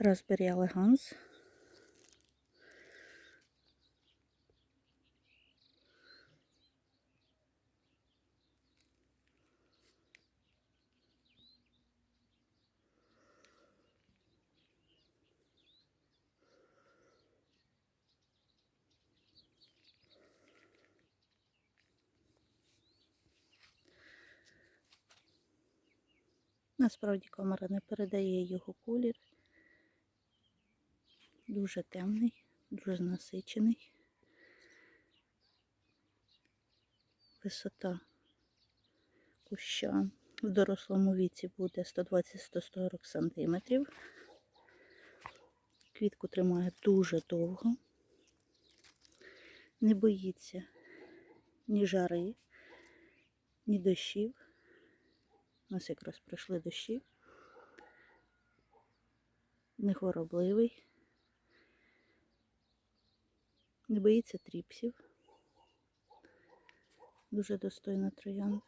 Raspberry Elegance. Насправді камера не передає його колір. Дуже темний, дуже насичений. Висота куща в дорослому віці буде 120-140 см. Квітку тримає дуже довго. Не боїться ні жари, ні дощів. У нас якраз пройшли дощі. Не хворобливий. Не боїться тріпсів. Дуже достойна троянда.